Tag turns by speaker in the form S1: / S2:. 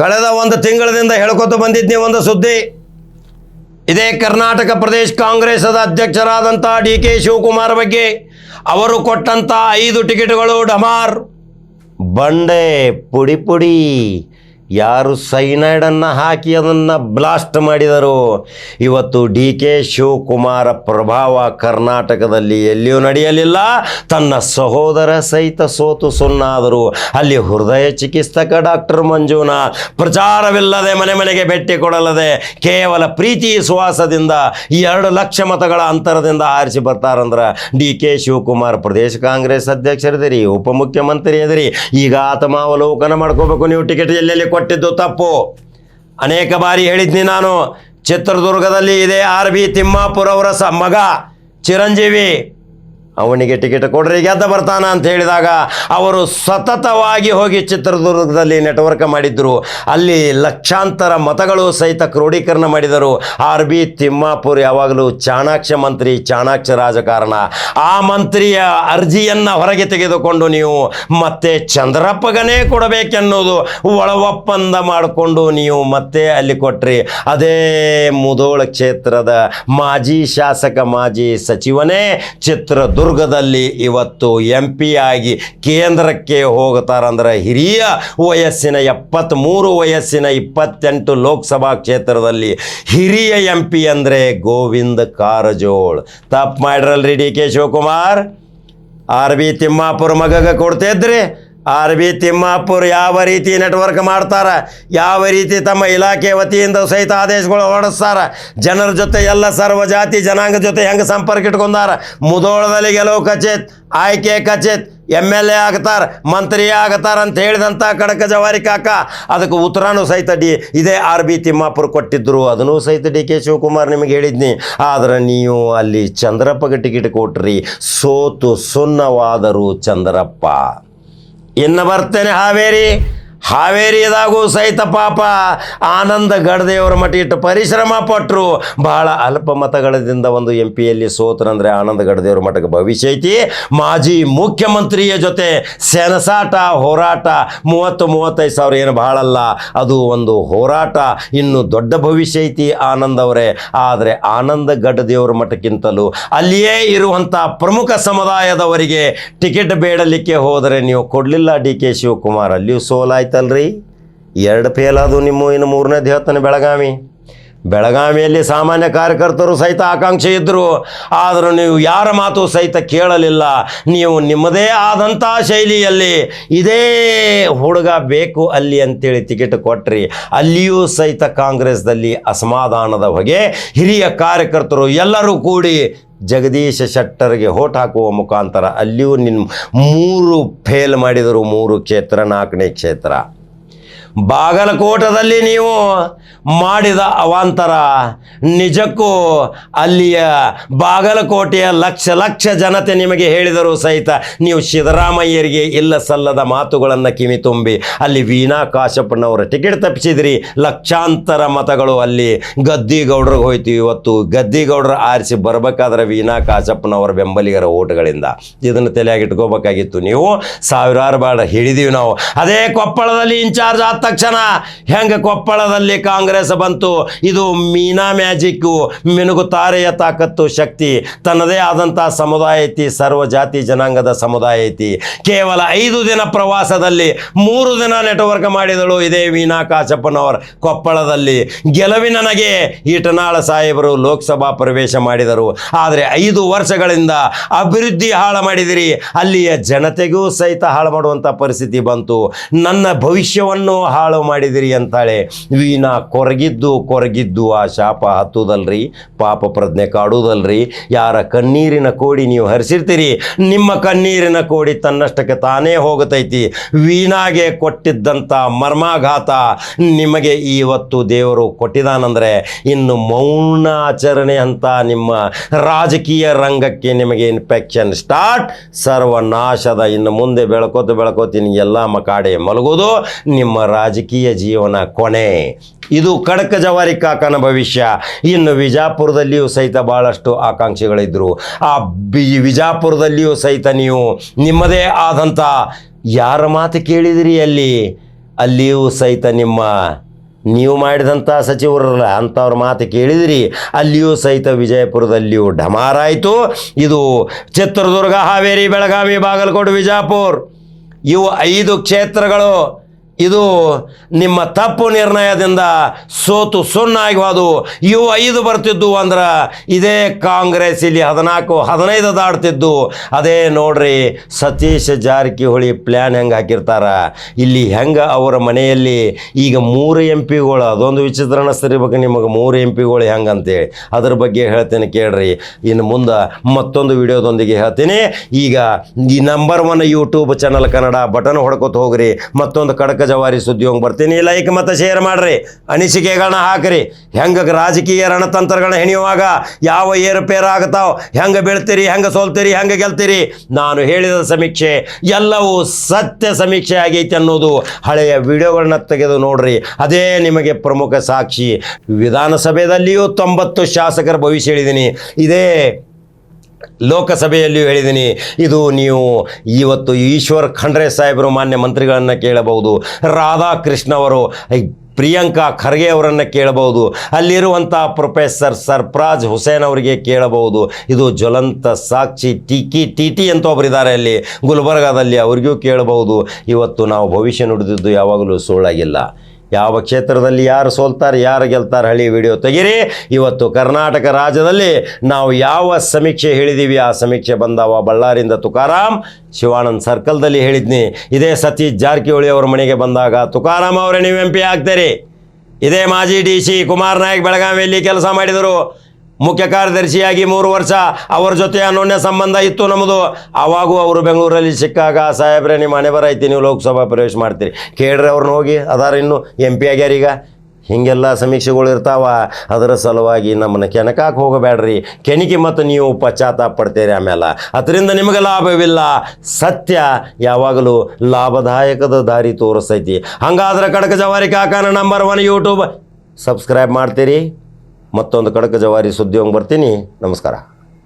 S1: ಕಳೆದ ಒಂದು ತಿಂಗಳದಿಂದ ಹೇಳ್ಕೊತ ಬಂದಿದ್ನಿ ಒಂದು ಸುದ್ದಿ. ಇದೇ ಕರ್ನಾಟಕ ಪ್ರದೇಶ ಕಾಂಗ್ರೆಸದ ಅಧ್ಯಕ್ಷರಾದಂಥ ಡಿ ಕೆ ಶಿವಕುಮಾರ್ ಬಗ್ಗೆ ಅವರು ಕೊಟ್ಟಂಥ ಐದು ಟಿಕೆಟ್ಗಳು ಡಮಾರ್. ಬಂಡೆ ಪುಡಿ ಪುಡಿ. ಯಾರು ಸೈನೈಡನ್ನು ಹಾಕಿ ಅದನ್ನು ಬ್ಲಾಸ್ಟ್ ಮಾಡಿದರು? ಇವತ್ತು ಡಿ ಕೆ ಶಿವಕುಮಾರ ಪ್ರಭಾವ ಕರ್ನಾಟಕದಲ್ಲಿ ಎಲ್ಲಿಯೂ ನಡೆಯಲಿಲ್ಲ. ತನ್ನ ಸಹೋದರ ಸಹಿತ ಸೋತು ಸುನ್ನಾದರು ಅಲ್ಲಿ ಹೃದಯ ಚಿಕಿತ್ಸಕ ಡಾಕ್ಟರ್ ಮಂಜುನಾಥ್ ಪ್ರಚಾರವಿಲ್ಲದೆ ಮನೆ ಮನೆಗೆ ಭೇಟಿ ಕೊಡಲದೆ ಕೇವಲ ಪ್ರೀತಿ ವಿಶ್ವಾಸದಿಂದ ಎರಡು ಲಕ್ಷ ಮತಗಳ ಅಂತರದಿಂದ ಆರಿಸಿ ಬರ್ತಾರಂದ್ರೆ ಡಿ ಕೆ ಶಿವಕುಮಾರ್. ಪ್ರದೇಶ ಕಾಂಗ್ರೆಸ್ ಅಧ್ಯಕ್ಷರಿದ್ದೀರಿ ಉಪಮುಖ್ಯಮಂತ್ರಿ ಎದಿರಿ. ಈಗ ಆತಮಾವಲೋಕನ ಮಾಡ್ಕೋಬೇಕು ನೀವು ಟಿಕೆಟ್ ಎಲ್ಲೆಲ್ಲಿ ಕೊಟ್ಟಿದ್ದು ತಪ್ಪು. ಅನೇಕ ಬಾರಿ ಹೇಳಿದ್ನಿ ನಾನು ಚಿತ್ರದುರ್ಗದಲ್ಲಿ ಇದೆ ಆರ್ ಬಿ ತಿಮ್ಮಾಪುರವರ ಸ ಮಗ ಚಿರಂಜೀವಿ. ಅವನಿಗೆ ಟಿಕೆಟ್ ಕೊಡ್ರಿ, ಗೆದ್ದ ಬರ್ತಾನ ಅಂತ ಹೇಳಿದಾಗ ಅವರು ಸತತವಾಗಿ ಹೋಗಿ ಚಿತ್ರದುರ್ಗದಲ್ಲಿ ನೆಟ್ವರ್ಕ್ ಮಾಡಿದ್ರು. ಅಲ್ಲಿ ಲಕ್ಷಾಂತರ ಮತಗಳು ಸಹಿತ ಕ್ರೋಢೀಕರಣ ಮಾಡಿದರು. ಆರ್ ಬಿ ತಿಮ್ಮಾಪುರ್, ಯಾವಾಗಲೂ ಚಾಣಾಕ್ಷ ಮಂತ್ರಿ, ಚಾಣಾಕ್ಷ ರಾಜಕಾರಣ. ಆ ಮಂತ್ರಿಯ ಅರ್ಜಿಯನ್ನು ಹೊರಗೆ ತೆಗೆದುಕೊಂಡು ನೀವು ಮತ್ತೆ ಚಂದ್ರಪ್ಪಗನೇ ಕೊಡಬೇಕೆನ್ನುವುದು ಒಳ ಒಪ್ಪಂದ ಮಾಡಿಕೊಂಡು ನೀವು ಮತ್ತೆ ಅಲ್ಲಿ ಕೊಟ್ರಿ. ಅದೇ ಮುದೋಳ ಕ್ಷೇತ್ರದ ಮಾಜಿ ಶಾಸಕ, ಮಾಜಿ ಸಚಿವನೇ ಚಿತ್ರದುರ್ಗದಲ್ಲಿ ಇವತ್ತು ಎಂ ಆಗಿ ಕೇಂದ್ರಕ್ಕೆ ಹೋಗ್ತಾರಂದ್ರೆ ಹಿರಿಯ ವಯಸ್ಸಿನ ಎಪ್ಪತ್ತ್ಮೂರು ವಯಸ್ಸಿನ ಇಪ್ಪತ್ತೆಂಟು ಲೋಕಸಭಾ ಕ್ಷೇತ್ರದಲ್ಲಿ ಹಿರಿಯ ಎಂ ಪಿ ಅಂದರೆ ಗೋವಿಂದ ಕಾರಜೋಳ್. ತಪ್ಪು ಮಾಡ್ರಲ್ರಿ D K Shivakumar? R B Timmapur ಮಗಗ ಕೊಡ್ತಿದ್ರಿ. ಆರ್ ಬಿ ತಿಮ್ಮಾಪುರ್ ಯಾವ ರೀತಿ ನೆಟ್ವರ್ಕ್ ಮಾಡ್ತಾರ, ಯಾವ ರೀತಿ ತಮ್ಮ ಇಲಾಖೆ ವತಿಯಿಂದ ಸಹಿತ ಆದೇಶಗಳು ಹೊರಡಿಸ್ತಾರ, ಜನರ ಜೊತೆ ಎಲ್ಲ ಸರ್ವ ಜಾತಿ ಜನಾಂಗ ಜೊತೆ ಹೆಂಗೆ ಸಂಪರ್ಕ ಇಟ್ಕೊಂಡಾರ, ಮುದೋಳದಲ್ಲಿ ಗೆಲುವು ಕಚೇತ್ ಆಯ್ಕೆ ಕಚೇತ್ ಎಂ ಎಲ್ ಎ ಆಗ್ತಾರ, ಮಂತ್ರಿ ಆಗ್ತಾರ ಅಂತ ಹೇಳಿದಂಥ ಕಡಕ ಜವಾರಿ ಕಾಕ, ಅದಕ್ಕೆ ಉತ್ತರನೂ ಸಹಿತ ಡಿ, ಇದೇ ಆರ್ ಬಿ ತಿಮ್ಮಾಪುರ ಕೊಟ್ಟಿದ್ದರು ಅದನ್ನೂ ಸಹಿತ ಡಿ ಕೆ ಶಿವಕುಮಾರ್ ನಿಮಗೆ ಹೇಳಿದ್ನಿ, ಆದ್ರೆ ನೀವು ಅಲ್ಲಿ ಚಂದ್ರಪ್ಪಗೆ ಟಿಕೆಟ್ ಕೊಟ್ರಿ, ಸೋತು ಸುನ್ನವಾದರು ಚಂದ್ರಪ್ಪ. ಇನ್ನು ಬರ್ತೇನೆ ಹಾವೇರಿ ಹಾವೇರಿಯದಾಗೂ ಸಹಿತ ಪಾಪ ಆನಂದ ಗಡದೇವರ ಮಠ ಇಟ್ಟು ಪರಿಶ್ರಮ ಪಟ್ಟರು ಬಹಳ ಅಲ್ಪ ಮತಗಳದಿಂದ ಒಂದು ಎಂ ಪಿಯಲ್ಲಿ ಸೋತರಂದ್ರೆ ಆನಂದ ಗಡದೇವರ ಮಠಕ್ಕೆ ಭವಿಷ್ಯ ಐತಿ. ಮಾಜಿ ಮುಖ್ಯಮಂತ್ರಿಯ ಜೊತೆ ಸೆಣಸಾಟ, ಹೋರಾಟ ಮೂವತ್ತು ಮೂವತ್ತೈದು ಸಾವಿರ ಏನು ಬಹಳಲ್ಲ ಅದು ಒಂದು ಹೋರಾಟ, ಇನ್ನು ದೊಡ್ಡ ಭವಿಷ್ಯ ಐತಿ ಆನಂದ್ ಅವರೇ. ಆದರೆ ಆನಂದ ಗಡದೇವರ ಮಠಕ್ಕಿಂತಲೂ ಅಲ್ಲಿಯೇ ಇರುವಂಥ ಪ್ರಮುಖ ಸಮುದಾಯದವರಿಗೆ ಟಿಕೆಟ್ ಬೇಡಲಿಕ್ಕೆ ಹೋದರೆ ನೀವು ಕೊಡಲಿಲ್ಲ ಡಿ ಕೆ ಶಿವಕುಮಾರ್. ಅಲ್ಲಿಯೂ ಸೋಲಾಯ್ತಲ್ರಿ ಎರಡು ಫೇಲ್ ಅದು ನಿಮ್ಮ ಇನ್ನು ಮೂರನೇದು ಹೇಳ್ತಾನೆ ಬೆಳಗಾವಿ. ಬೆಳಗಾವಿಯಲ್ಲಿ ಸಾಮಾನ್ಯ ಕಾರ್ಯಕರ್ತರು ಸಹಿತ ಆಕಾಂಕ್ಷೆ ಇದ್ದರು ಆದರೂ ನೀವು ಯಾರ ಮಾತು ಸಹಿತ ಕೇಳಲಿಲ್ಲ. ನೀವು ನಿಮ್ಮದೇ ಆದಂಥ ಶೈಲಿಯಲ್ಲಿ ಇದೇ ಹುಡುಗ ಬೇಕು ಅಲ್ಲಿ ಅಂತೇಳಿ ಟಿಕೆಟ್ ಕೊಟ್ರಿ. ಅಲ್ಲಿಯೂ ಸಹಿತ ಕಾಂಗ್ರೆಸ್ದಲ್ಲಿ ಅಸಮಾಧಾನದ ಹೊಗೆ ಹಿರಿಯ ಕಾರ್ಯಕರ್ತರು ಎಲ್ಲರೂ ಕೂಡಿ ಜಗದೀಶ ಶೆಟ್ಟರ್ಗೆ ಹೋಟ್ ಹಾಕುವ ಮುಖಾಂತರ ಅಲ್ಲಿಯೂ ನಿನ್ನ ಮೂರು ಫೇಲ್ ಮಾಡಿದರು ಮೂರು ಕ್ಷೇತ್ರ ನಾಲ್ಕನೇ ಕ್ಷೇತ್ರ. ಬಾಗಲಕೋಟದಲ್ಲಿ ನೀವು ಮಾಡಿದ ಅವಾಂತರ. ನಿಜಕ್ಕೂ ಅಲ್ಲಿಯ ಬಾಗಲಕೋಟೆಯ ಲಕ್ಷ ಲಕ್ಷ ಜನತೆ ನಿಮಗೆ ಹೇಳಿದರೂ ಸಹಿತ ನೀವು ಸಿದ್ದರಾಮಯ್ಯರಿಗೆ ಇಲ್ಲ ಸಲ್ಲದ ಮಾತುಗಳನ್ನು ಕಿವಿ ತುಂಬಿ, ಅಲ್ಲಿ ವೀಣಾ ಕಾಶಪ್ಪನವರ ಟಿಕೆಟ್ ತಪ್ಪಿಸಿದ್ರಿ. ಲಕ್ಷಾಂತರ ಮತಗಳು ಅಲ್ಲಿ ಗದ್ದಿಗೌಡ್ರಿಗೆ ಹೋಯ್ತು ಇವತ್ತು. ಗದ್ದಿಗೌಡರು ಆರಿಸಿ ಬರಬೇಕಾದ್ರೆ ವೀಣಾ ಕಾಶಪ್ಪನವರ ಬೆಂಬಲಿಗರ ಓಟ್ಗಳಿಂದ. ಇದನ್ನು ತಲೆಯಾಗಿಟ್ಕೋಬೇಕಾಗಿತ್ತು ನೀವು. ಸಾವಿರಾರು ಬಾಳ ಹಿಡಿದೀವಿ ನಾವು. ಅದೇ ಕೊಪ್ಪಳದಲ್ಲಿ ಇನ್ಚಾರ್ಜ್ ಆದ ತಕ್ಷಣ ಹೆಂಗೆ ಕೊಪ್ಪಳದಲ್ಲಿ ಕಾಂಗ್ರೆಸ್ ಬಂತು? ಇದು ಮೀನಾ ಮ್ಯಾಜಿಕ್ಕು ಮಿನುಗು ತಾರೆಯ ತಾಕತ್ತು, ಶಕ್ತಿ, ತನ್ನದೇ ಆದಂಥ ಸಮುದಾಯ ಐತಿ ಸರ್ವ ಜಾತಿ ಜನಾಂಗದ ಸಮುದಾಯ ಐತಿ. ಕೇವಲ ಐದು ದಿನ ಪ್ರವಾಸದಲ್ಲಿ ಮೂರು ದಿನ ನೆಟ್ವರ್ಕ್ ಮಾಡಿದಳು ಇದೇ ವೀಣಾ ಕಾಶಪ್ಪನವರ್ ಕೊಪ್ಪಳದಲ್ಲಿ ಗೆಲುವಿನ ನನಗೆ ಈಟನಾಳ ಸಾಹೇಬರು ಲೋಕಸಭಾ ಪ್ರವೇಶ ಮಾಡಿದರು. ಆದರೆ ಐದು ವರ್ಷಗಳಿಂದ ಅಭಿವೃದ್ಧಿ ಹಾಳು ಮಾಡಿದಿರಿ. ಅಲ್ಲಿಯ ಜನತೆಗೂ ಸಹಿತ ಹಾಳು ಮಾಡುವಂಥ ಪರಿಸ್ಥಿತಿ ಬಂತು. ನನ್ನ ಭವಿಷ್ಯವನ್ನು ಹಾಳು ಮಾಡಿದಿರಿ ಅಂತಾಳೆ. ವೀಣಾ ಕೊರಗಿದ್ದು ಕೊರಗಿದ್ದು ಆ ಶಾಪ ಹತ್ತುದಲ್ರಿ? ಪಾಪ ಪ್ರಜ್ಞೆ ಕಾಡುವುದಲ್ರಿ ಯಾರ ಕಣ್ಣೀರಿನ ಕೋಡಿ ನೀವು ಹರಿಸಿರ್ತೀರಿ? ನಿಮ್ಮ ಕಣ್ಣೀರಿನ ಕೋಡಿ ತನ್ನಷ್ಟಕ್ಕೆ ತಾನೇ ಹೋಗತೈತಿ. ವೀಣಾಗೆ ಕೊಟ್ಟಿದ್ದಂಥ ಮರ್ಮಾಘಾತ ನಿಮಗೆ ಇವತ್ತು ದೇವರು ಕೊಟ್ಟಿದಾನಂದರೆ ಇನ್ನು ಮೌನ ಆಚರಣೆ ಅಂತ ನಿಮ್ಮ ರಾಜಕೀಯ ರಂಗಕ್ಕೆ ನಿಮಗೆ ಇನ್ಫೆಕ್ಷನ್ ಸ್ಟಾರ್ಟ್ ಸರ್ವನಾಶದ ಇನ್ನು ಮುಂದೆ ಬೆಳ್ಕೋತ ಬೆಳ್ಕೋತೀನಿ. ಎಲ್ಲ ಮಕಾಡೆ ಮಲಗೋದು. ನಿಮ್ಮ ರಾಜಕೀಯ ಜೀವನ ಕೊನೆ. ಇದು ಕಡಕ ಜವಾರಿ ಕಾಕನ ಭವಿಷ್ಯ. ಇನ್ನು ವಿಜಾಪುರದಲ್ಲಿಯೂ ಸಹಿತ ಭಾಳಷ್ಟು ಆಕಾಂಕ್ಷಿಗಳಿದ್ದರು ಆ ಬಿ ವಿಜಾಪುರದಲ್ಲಿಯೂ ಸಹಿತ ನೀವು ನಿಮ್ಮದೇ ಆದಂಥ ಯಾರ ಮಾತು ಕೇಳಿದಿರಿ ಅಲ್ಲಿ? ಅಲ್ಲಿಯೂ ಸಹಿತ ನಿಮ್ಮ ನೀವು ಮಾಡಿದಂಥ ಸಚಿವರಲ್ಲ, ಅಂಥವ್ರ ಮಾತು ಕೇಳಿದಿರಿ. ಅಲ್ಲಿಯೂ ಸಹಿತ ವಿಜಯಪುರದಲ್ಲಿಯೂ ಡಮಾರಾಯಿತು ಇದು ಚಿತ್ರದುರ್ಗ, ಹಾವೇರಿ, ಬೆಳಗಾವಿ, ಬಾಗಲಕೋಟೆ, ವಿಜಾಪುರ. ಇವು ಐದು ಕ್ಷೇತ್ರಗಳು. ಇದು ನಿಮ್ಮ ತಪ್ಪು ನಿರ್ಣಯದಿಂದ ಸೋತು ಸುಣ್ಣಾಗಿ ಹೋದು. ಇವು ಐದು ಬರ್ತಿದ್ದು ಅಂದ್ರೆ ಇದೇ ಕಾಂಗ್ರೆಸ್ ಇಲ್ಲಿ ಹದಿನಾಲ್ಕು, ಹದಿನೈದು ದಾಡ್ತಿದ್ದು ಅದೇ ನೋಡ್ರಿ ಸತೀಶ್ ಜಾರಕಿಹೊಳಿ ಪ್ಲ್ಯಾನ್ ಹೆಂಗೆ ಹಾಕಿರ್ತಾರ? ಇಲ್ಲಿ ಹೆಂಗೆ ಅವರ ಮನೆಯಲ್ಲಿ ಈಗ ಮೂರು ಎಂ ಪಿಗಳು ಅದೊಂದು ವಿಚಿತ್ರ ಅನಿಸ್ತಿರ್ಬೇಕು ನಿಮಗೆ ಮೂರು ಎಂ ಪಿಗಳು ಹೆಂಗಂತೇಳಿ. ಅದ್ರ ಬಗ್ಗೆ ಹೇಳ್ತೇನೆ ಕೇಳ್ರಿ. ಇನ್ನು ಮುಂದೆ ಮತ್ತೊಂದು ವಿಡಿಯೋದೊಂದಿಗೆ ಹೇಳ್ತೀನಿ. ಈಗ ಈ number one YouTube channel Kannada button ಹೊಡ್ಕೊತ ಹೋಗ್ರಿ. ಮತ್ತೊಂದು ಕಡಕ ಜವಾರಿ ಸುದ್ದಿ ಹೋಗಿ ಬರ್ತೀನಿ. ಲೈಕ್ ಮತ್ತು ಶೇರ್ ಮಾಡ್ರಿ. ಅನಿಸಿಕೆಗಳನ್ನ ಹಾಕ್ರಿ. ಹೆಂಗೆ ರಾಜಕೀಯ ರಣತಂತ್ರಗಳನ್ನ ಹೆಣಿಯುವಾಗ ಯಾವ ಏರುಪೇರು ಆಗ್ತಾವ? ಹೆಂಗೆ ಬೀಳ್ತೀರಿ? ಹೆಂಗೆ ಸೋಲ್ತೀರಿ? ಹೆಂಗೆ ಗೆಲ್ತೀರಿ? ನಾನು ಹೇಳಿದ ಸಮೀಕ್ಷೆ ಎಲ್ಲವೂ ಸತ್ಯ ಸಮೀಕ್ಷೆ ಆಗೈತೆ ಅನ್ನೋದು ಹಳೆಯ ವಿಡಿಯೋಗಳನ್ನ ತೆಗೆದು ನೋಡ್ರಿ. ಅದೇ ನಿಮಗೆ ಪ್ರಮುಖ ಸಾಕ್ಷಿ. ವಿಧಾನಸಭೆಯಲ್ಲಿಯೂ ತೊಂಬತ್ತು ಶಾಸಕರ ಭವಿಷ್ಯ ಹೇಳಿದ್ದೀನಿ ಇದೇ ಲೋಕಸಭೆಯಲ್ಲಿಯೂ ಹೇಳಿದ್ದೀನಿ ಇದು ನೀವು ಇವತ್ತು ಈಶ್ವರ್ ಖಂಡ್ರೆ ಸಾಹೇಬರು ಮಾನ್ಯ ಮಂತ್ರಿಗಳನ್ನು ಕೇಳಬಹುದು, ರಾಧಾಕೃಷ್ಣ ಅವರು ಪ್ರಿಯಾಂಕಾ ಖರ್ಗೆ ಅವರನ್ನು ಕೇಳಬಹುದು ಅಲ್ಲಿರುವಂಥ ಪ್ರೊಫೆಸರ್ ಸರ್ಪ್ರಾಜ್ ಹುಸೇನ್ ಅವರಿಗೆ ಕೇಳಬಹುದು, ಇದು ಜ್ವಲಂತ ಸಾಕ್ಷಿ ಟಿಕಿ ಟಿ ಟಿ ಅಂತ ಒಬ್ಬರಿದ್ದಾರೆ ಅಲ್ಲಿ, ಗುಲ್ಬರ್ಗಾದಲ್ಲಿ ಅವರಿಗೂ ಕೇಳಬಹುದು, ಇವತ್ತು ನಾವು ಭವಿಷ್ಯ ನುಡಿದಿದ್ದು ಯಾವಾಗಲೂ ಸುಳ್ಳಾಗಿಲ್ಲ. ಯಾವ ಕ್ಷೇತ್ರದಲ್ಲಿ ಯಾರು ಸೋಲ್ತಾರೆ, ಯಾರು ಗೆಲ್ತಾರೆ ಹಳಿ ವಿಡಿಯೋ ತೆಗೀರಿ. ಇವತ್ತು ಕರ್ನಾಟಕ ರಾಜ್ಯದಲ್ಲಿ ನಾವು ಯಾವ ಸಮೀಕ್ಷೆ ಹೇಳಿದ್ದೀವಿ ಆ ಸಮೀಕ್ಷೆ ಬಂದವ ಬಳ್ಳಾರಿಯಿಂದ ತುಕಾರಾಮ್ ಶಿವಾನಂದ್ ಸರ್ಕಲ್ದಲ್ಲಿ ಹೇಳಿದ್ನಿ, ಇದೇ ಸತೀಶ್ ಜಾರಕಿಹೊಳಿ ಅವ್ರ ಮನೆಗೆ ಬಂದಾಗ ತುಕಾರಾಮ್ ಅವರೇ, ನೀವು ಎಂ ಪಿ ಆಗ್ತೀರಿ. ಇದೇ ಮಾಜಿ ಡಿ ಸಿ ಕುಮಾರ್ ನಾಯಕ್ ಬೆಳಗಾವಿಯಲ್ಲಿ ಕೆಲಸ ಮಾಡಿದರು. ಮುಖ್ಯ ಕಾರ್ಯದರ್ಶಿಯಾಗಿ ಮೂರು ವರ್ಷ ಅವರ ಜೊತೆ ಅನೋನ್ಯ ಸಂಬಂಧ ಇತ್ತು ನಮ್ಮದು. ಅವಾಗೂ ಅವರು ಬೆಂಗಳೂರಲ್ಲಿ ಸಿಕ್ಕಾಗ, ಸಾಹೇಬ್ರೆ, ನಿಮ್ಮ ಮನೆ ಬರೈತಿ ನೀವು ಲೋಕಸಭಾ ಪ್ರವೇಶ ಮಾಡ್ತೀರಿ. ಕೇಳ್ರಿ ಅವ್ರನ್ನ ಹೋಗಿ, ಅದಾರ ಇನ್ನು ಎಂ ಪಿ ಆಗ್ಯಾರೀಗ ಹೀಗೆಲ್ಲ ಸಮೀಕ್ಷೆಗಳು ಇರ್ತಾವ, ಅದರ ಸಲುವಾಗಿ ನಮ್ಮನ್ನು ಕೆನಕಾಕ್ ಹೋಗಬೇಡ್ರಿ. ಕೆಣಿಕೆ ಮತ್ತು ನೀವು ಪಶ್ಚಾತ್ತಾಪ ಪಡ್ತೀರಿ ಆಮೇಲೆ ಅದರಿಂದ ನಿಮಗೆ ಲಾಭವಿಲ್ಲ. ಸತ್ಯ ಯಾವಾಗಲೂ ಲಾಭದಾಯಕದ ದಾರಿ ತೋರಿಸ್ತೈತಿ. ಹಂಗಾದ್ರೆ ಕಡಕ ಜವಾರಿ ಕಾಕನ ನಂಬರ್ ಒನ್ ಯೂಟ್ಯೂಬ್ ಸಬ್ಸ್ಕ್ರೈಬ್ ಮಾಡ್ತೀರಿ. ಮತ್ತೊಂದು ಕಡಕ ಜವಾರಿ ಸುದ್ದಿ ಹೋಗಿ ಬರ್ತೀನಿ. ನಮಸ್ಕಾರ.